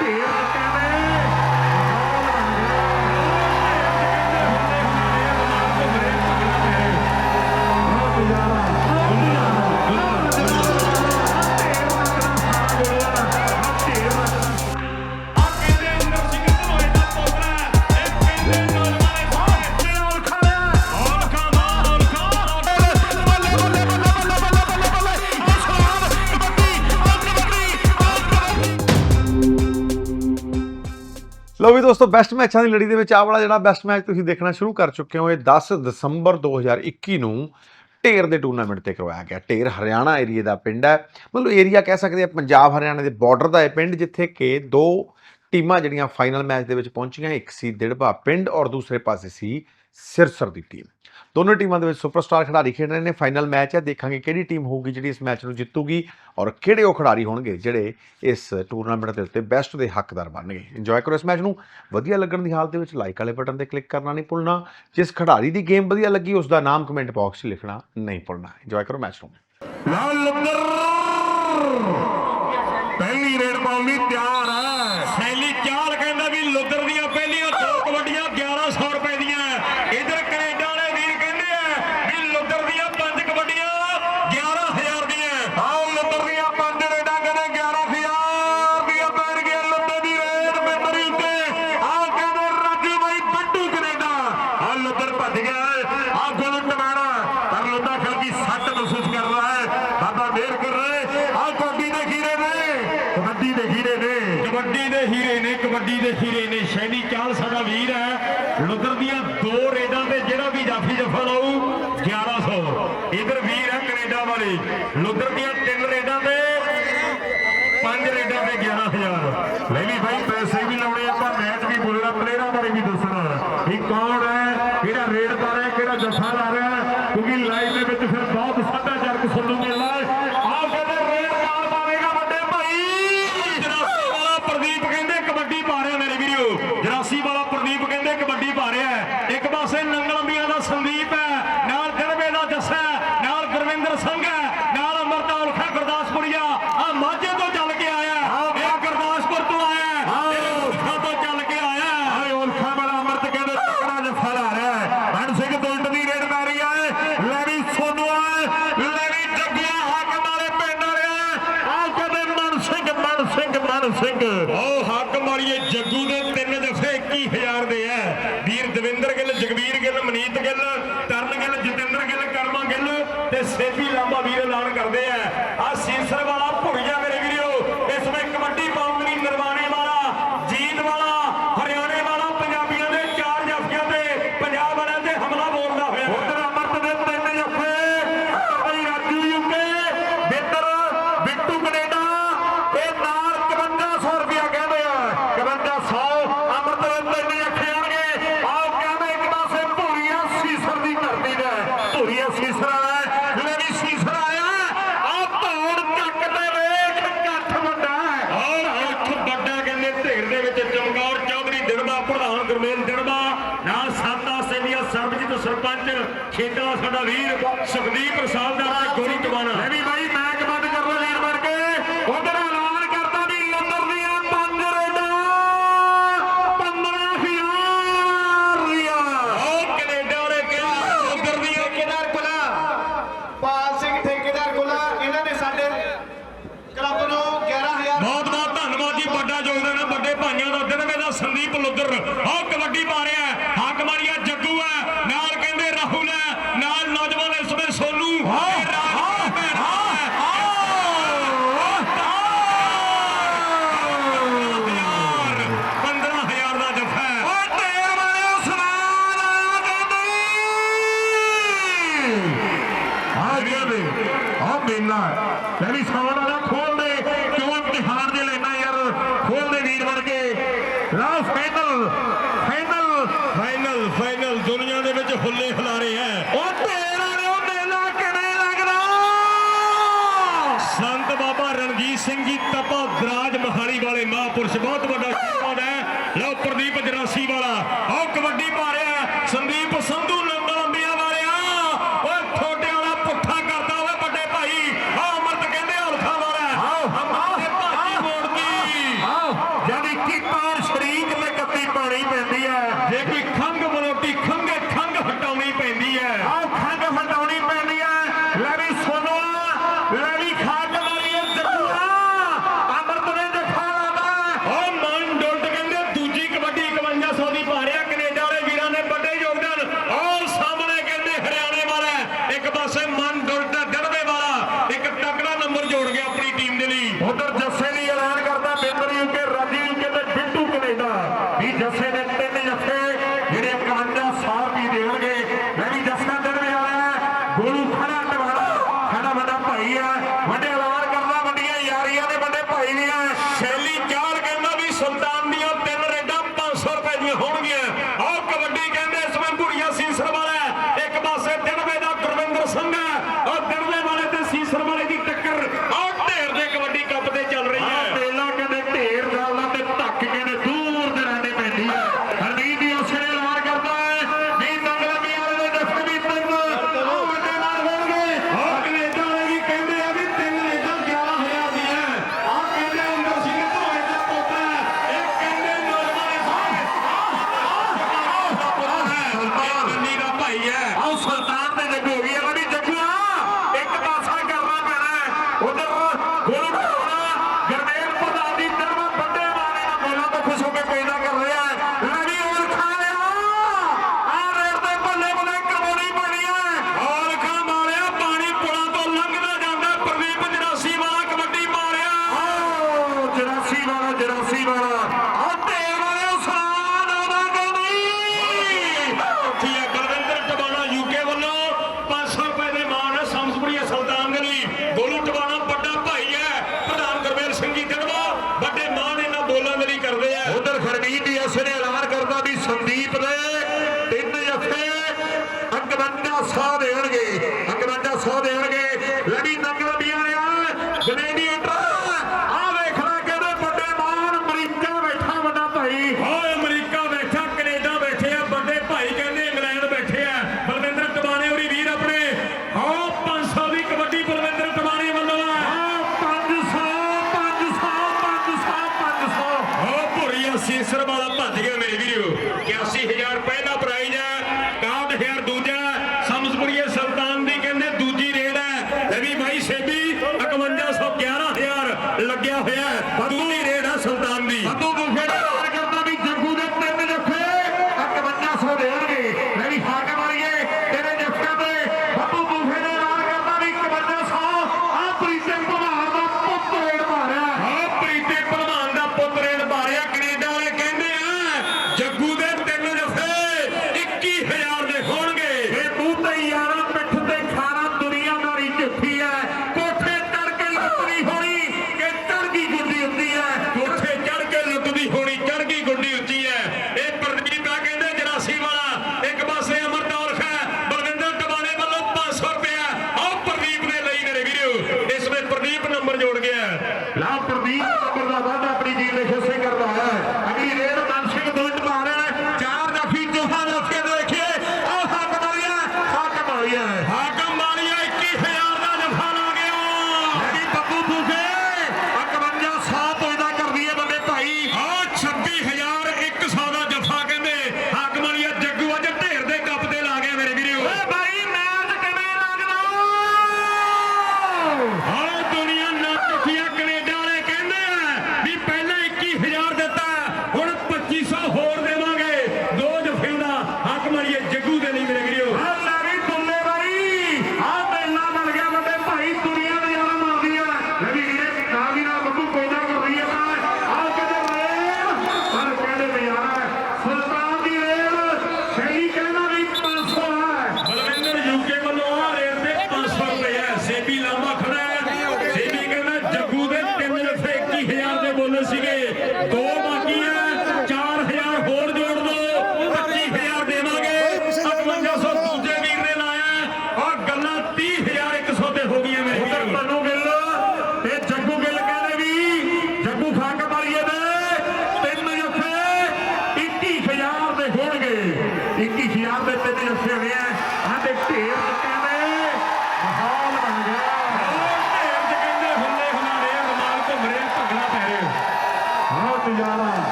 பேர் ਦੋਸਤੋ ਬੈਸਟ ਮੈਚਾਂ ਦੀ ਲੜੀ ਦੇ ਵਿੱਚ ਆ ਵਾਲਾ ਜਿਹੜਾ ਬੈਸਟ ਮੈਚ ਤੁਸੀਂ ਦੇਖਣਾ ਸ਼ੁਰੂ ਕਰ ਚੁੱਕੇ ਹੋ, ਇਹ 10 ਦਸੰਬਰ 2021 ਨੂੰ ਢੇਰ ਦੇ ਟੂਰਨਾਮੈਂਟ ਤੇ ਕਰਵਾਇਆ ਗਿਆ। ਢੇਰ ਹਰਿਆਣਾ ਏਰੀਆ ਦਾ ਪਿੰਡ ਹੈ। ਮਤਲਬ ਏਰੀਆ ਕਹਿ ਸਕਦੇ ਆ, ਪੰਜਾਬ ਹਰਿਆਣਾ ਦੇ ਬਾਰਡਰ ਦਾ ਇਹ ਪਿੰਡ, ਜਿੱਥੇ ਕਿ ਦੋ ਟੀਮਾਂ ਜਿਹੜੀਆਂ ਫਾਈਨਲ ਮੈਚ ਦੇ ਵਿੱਚ ਪਹੁੰਚੀਆਂ, ਇੱਕ ਸੀ ਦਿੜਬਾ ਪਿੰਡ ਔਰ ਦੂਸਰੇ ਪਾਸੇ ਸੀ ਸਿਰਸਰ ਦੀ ਟੀਮ ਦੋਨੋਂ ਟੀਮਾਂ ਦੇ ਵਿੱਚ ਸੁਪਰਸਟਾਰ ਖਿਡਾਰੀ ਖੇਡ ਰਹੇ ਨੇ। ਫਾਈਨਲ ਮੈਚ ਹੈ। ਦੇਖਾਂਗੇ ਕਿਹੜੀ ਟੀਮ ਹੋਊਗੀ ਜਿਹੜੀ ਇਸ ਮੈਚ ਨੂੰ ਜਿੱਤੂਗੀ ਔਰ ਕਿਹੜੇ ਉਹ ਖਿਡਾਰੀ ਹੋਣਗੇ ਜਿਹੜੇ ਇਸ ਟੂਰਨਾਮੈਂਟ ਦੇ ਉੱਤੇ ਬੈਸਟ ਦੇ ਹੱਕਦਾਰ ਬਣਨਗੇ। ਇੰਜੋਏ ਕਰੋ ਇਸ ਮੈਚ ਨੂੰ। ਵਧੀਆ ਲੱਗਣ ਦੀ ਹਾਲਤ ਦੇ ਵਿੱਚ ਲਾਈਕ ਵਾਲੇ ਬਟਨ ਤੇ ਕਲਿੱਕ ਕਰਨਾ ਨਹੀਂ ਭੁੱਲਣਾ। ਜਿਸ ਖਿਡਾਰੀ ਦੀ ਗੇਮ ਵਧੀਆ ਲੱਗੀ ਉਸ ਦਾ ਨਾਮ ਕਮੈਂਟ ਬਾਕਸ 'ਚ ਲਿਖਣਾ ਨਹੀਂ ਭੁੱਲਣਾ। ਇੰਜੋਏ ਕਰੋ ਮੈਚ ਨੂੰ। ਲਾਲ number game line. Let me throw another quarter. लड़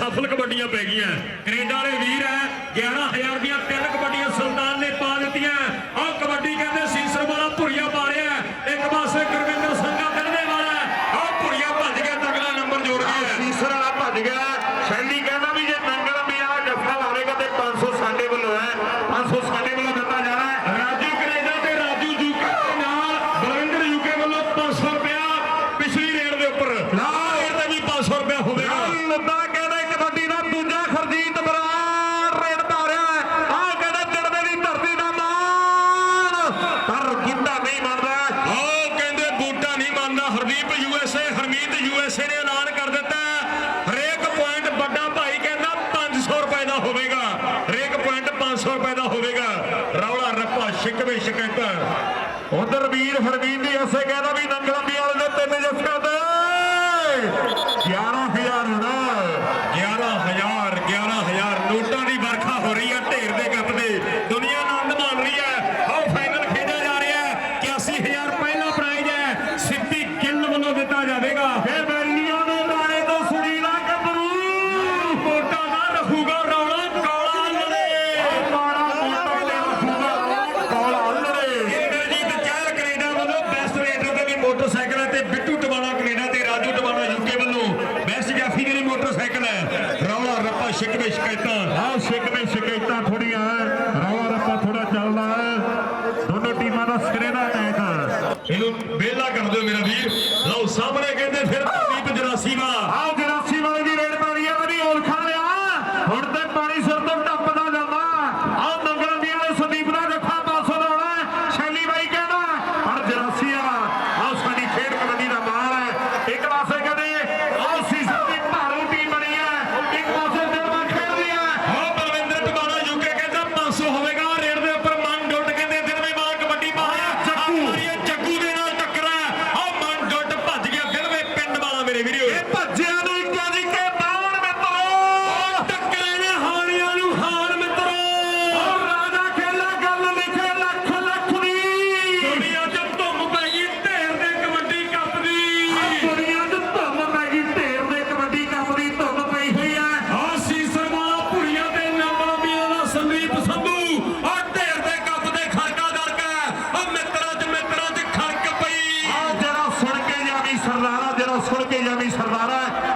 ਸਫਲ ਕਬੱਡੀਆਂ ਪੈ ਗਈਆਂ। ਫਰਦੀਨ ਦੀ ਅਸੇ ਕਹਿੰਦਾ ਵੀ ਨੰਗਲੰਬੀ ਵਾਲੇ ਦੇ ਤਿੰਨ ਜੱਫੇ ਨੋਟਾਂ ਦੀ ਵਰਖਾ ਹੋ ਰਹੀ ਹੈ ਢੇਰ ਦੇ ਕੱਪ ਦੇ ਦੁਨੀਆ ਆਨੰਦ ਮਾਣ ਰਹੀ ਹੈ। ਆਓ ਫਾਈਨਲ ਖੇਡਿਆ ਜਾ ਰਿਹਾ ਹੈ। 81000 ਪਹਿਲਾ ਪ੍ਰਾਈਜ਼ ਹੈ। ਸਿੱਧੀ ਗਿੱਲ ਵੱਲੋਂ ਦਿੱਤਾ ਜਾਵੇਗਾ। ਸਰਦਾਰਾ ਜਿਹੜਾ ਸੁਣ ਕੇ ਜਾਵੀ ਸਰਦਾਰਾ ਹੈ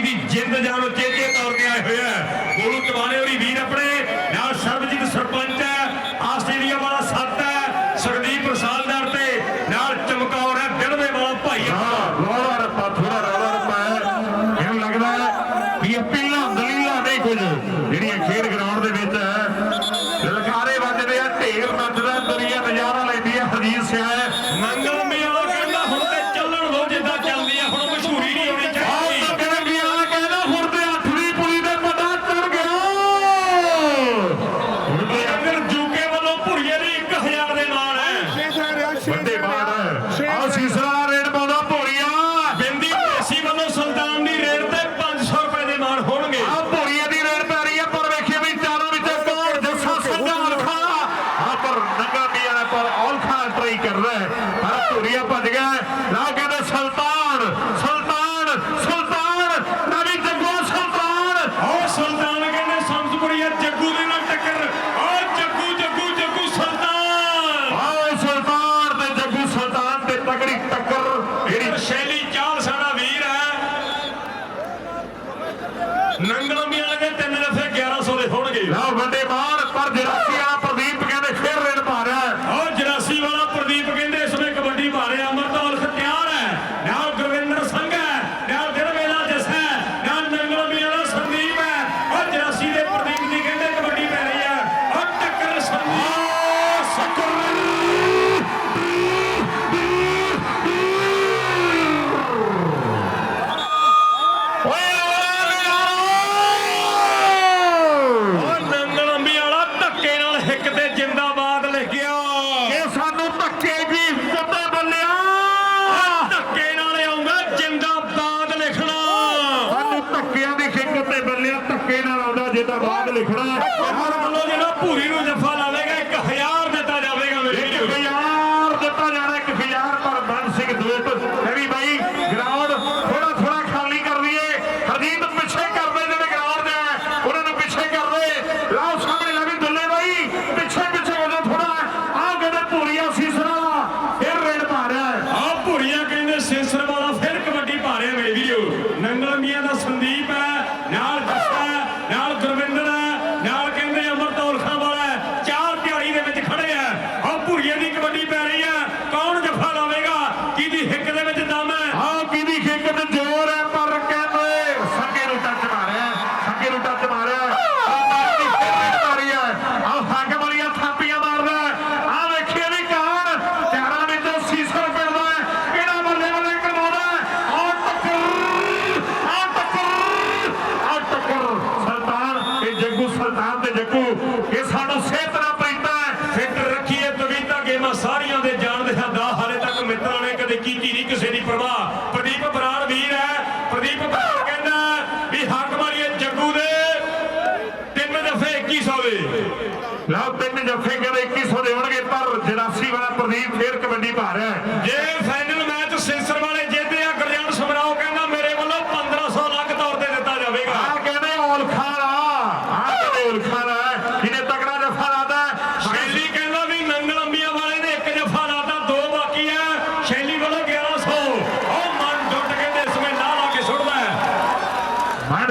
ਦੀ ਜਿੰਦ ਜਾਨ ਚੇਤੇ ਤੌਰ ਤੇ ਆਏ ਹੋਏ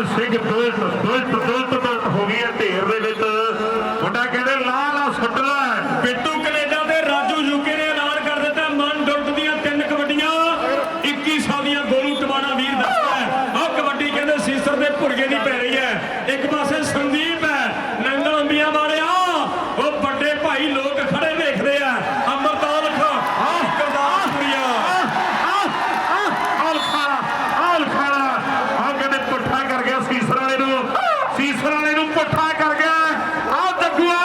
ਸਿੰਘ ਦੁਲਟ ਦੁਲਟ ਦੁਲਟ ਹੋ ਗਈ ਹੈ ਢੇਰ ਦੇ ਵਿੱਚ ਮੁੰਡਾ ਕਹਿੰਦੇ ਲਾ ਲਾ ਸੁੱਟਣਾ ਹੈ। ਬਿੱਟੂ ਕੈਨੇਡਾ ਤੇ ਰਾਜੂ ਯੂਕੇ ਨੇ ਐਲਾਨ ਕਰ ਦਿੱਤਾ ਮਨ ਡੁੱਟ ਦੀਆਂ ਤਿੰਨ ਕਬੱਡੀਆਂ 2100 ਦੀਆਂ ਗੋਲੂ ਟਵਾਣਾ ਵੀਰ ਦੱਸਦਾ ਹੈ ਆਹ ਕਬੱਡੀ ਕਹਿੰਦੇ ਸੀਸਰ ਦੇ ਭੁਰਗੇ ਦੀ ਪੈ ਰਹੀ ਹੈ ਇੱਕ ਪਾਸੇ ਸੰਦੀਪ ਹੈ ਨੰਗਲ ਅੰਬੀਆਂ ਵਾਲਿਆ ਉਹ ਵੱਡੇ ਭਾਈ ਲੋਕ ਖੜੇ ਵੇਖਦੇ ਆ ਅਮਰਤਾਲ ਖਾ ਆਹ ਕਰਦਾਰ ਕੁੜੀਆਂ ਔਲਖਾ ਔਲਖਾ ਆ ਕਹਿੰਦੇ ਪੁੱਠਾ ਕਰ ਗਿਆ ਸੀਸਰ ਵਾਲੇ ਨੂੰ ਸੀਸਰ ਵਾਲੇ ਨੂੰ ਪੁੱਠਾ ਕਰ ਗਿਆ ਆ ਜੱਗੂਆ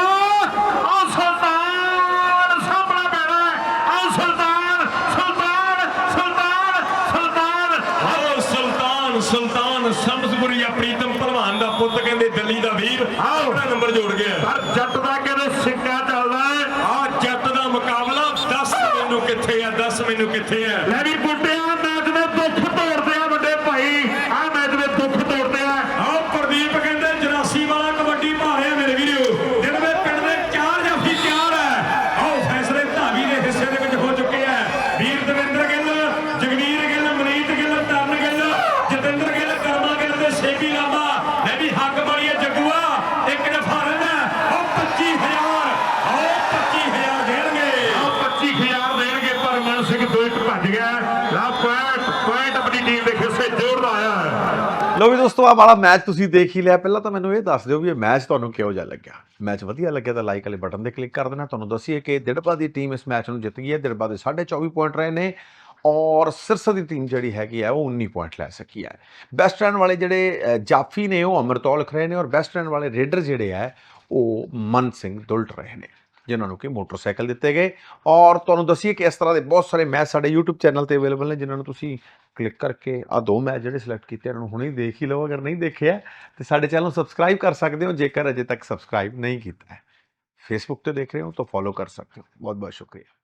ਆ ਸੁਲਤਾਨ ਸਾਹਮਣਾ ਪੈਣਾ ਆ ਸੁਲਤਾਨ ਸੁਲਤਾਨ ਸੁਲਤਾਨ ਸੁਲਤਾਨ ਆਓ ਸੁਲਤਾਨ ਸੁਲਤਾਨ ਸਮਸਪੁਰੀ ਆ ਪ੍ਰੀਤਮ ਭਲਵਾਨ ਦਾ ਪੁੱਤ ਆਓ। ਆਪਣਾ ਨੰਬਰ ਜੋੜ ਗਿਆ ਪਰ ਜੱਟ ਦਾ ਕਹਿੰਦੇ ਸਿੱਕਾ ਚੱਲਦਾ ਹੈ? ਆ ਜੱਟ ਦਾ ਮੁਕਾਬਲਾ ਦੱਸ ਮੈਨੂੰ ਕਿੱਥੇ ਆ ਦੱਸ ਮੈਨੂੰ ਕਿੱਥੇ ਆ। ਲੈ ਵੀ ਬੁੱਟਿਆ। ਪਰ ਮਨ ਭੱਜ ਗਿਆ ਲਾ ਪੁਆਇੰਟ ਪੁਆਇੰਟ ਆਪਣੀ ਟੀਮ ਦੇ ਹਿੱਸੇ ਜੋੜਦਾ ਆਇਆ ਹੈ। ਲੋ ਵੀ ਦੋਸਤੋ ਆ ਵਾਲਾ ਮੈਚ ਤੁਸੀਂ ਦੇਖ ਹੀ ਲਿਆ। ਪਹਿਲਾਂ ਤਾਂ ਮੈਨੂੰ ਇਹ ਦੱਸ ਦਿਓ ਵੀ ਇਹ ਮੈਚ ਤੁਹਾਨੂੰ ਕਿਹੋ ਜਿਹਾ ਲੱਗਿਆ। ਮੈਚ ਵਧੀਆ ਲੱਗਿਆ ਤਾਂ ਲਾਈਕ ਵਾਲੇ ਬਟਨ ਤੇ ਕਲਿੱਕ ਕਰ ਦੇਣਾ। ਤੁਹਾਨੂੰ ਦੱਸੀਏ ਕਿ ਦਿੜਬਾ ਦੀ ਟੀਮ ਇਸ ਮੈਚ ਨੂੰ ਜਿੱਤ ਗਈ ਹੈ। ਦਿੜਬਾ ਦੇ 24 ਪੁਆਇੰਟ ਰਹੇ ਨੇ ਔਰ ਸਿਰਸਾ ਦੀ ਟੀਮ ਜਿਹੜੀ ਹੈਗੀ ਹੈ, ਉਹ 19 ਪੁਆਇੰਟ ਲੈ ਸਕੀ ਹੈ। ਬੈਸਟ ਰਨ ਵਾਲੇ ਜਿਹੜੇ ਜਾਫੀ ਨੇ, ਉਹ ਅਮਰਤੌਲ ਰਹੇ ਨੇ ਔਰ ਬੈਸਟ ਰਨ ਵਾਲੇ ਰੇਡਰ ਜਿਹੜੇ ਹੈ, ਉਹ ਮਨ ਸਿੰਘ ਦੁਲਟ ਰਹੇ ਨੇ। ਜਿਨ੍ਹਾਂ ਨੂੰ ਕਿ ਮੋਟਰਸਾਈਕਲ ਦਿੱਤੇ ਗਏ। ਔਰ ਤੁਹਾਨੂੰ ਦੱਸੀਏ ਕਿ ਇਸ ਤਰ੍ਹਾਂ ਦੇ ਬਹੁਤ ਸਾਰੇ ਮੈਚ ਸਾਡੇ YouTube ਚੈਨਲ ਤੇ ਅਵੇਲੇਬਲ ਨੇ, ਜਿਨ੍ਹਾਂ ਨੂੰ ਤੁਸੀਂ ਕਲਿੱਕ ਕਰਕੇ ਆ ਦੋ ਮੈਚ ਜਿਹੜੇ ਸਿਲੈਕਟ ਕੀਤੇ ਇਹਨਾਂ ਨੂੰ ਹੁਣੇ ਦੇਖ ਹੀ ਲਓ, ਅਗਰ ਨਹੀਂ ਦੇਖਿਆ ਤੇ ਸਾਡੇ ਚੈਨਲ ਨੂੰ ਸਬਸਕ੍ਰਾਈਬ ਕਰ ਸਕਦੇ ਹੋ, ਜੇਕਰ ਅਜੇ ਤੱਕ ਸਬਸਕ੍ਰਾਈਬ ਨਹੀਂ ਕੀਤਾ ਹੈ। ਫੇਸਬੁੱਕ ਤੇ ਦੇਖ ਰਹੇ ਹੋ ਤਾਂ ਫੋਲੋ ਕਰ ਸਕਦੇ ਹੋ। ਬਹੁਤ ਬਹੁਤ ਸ਼ੁਕਰੀਆ।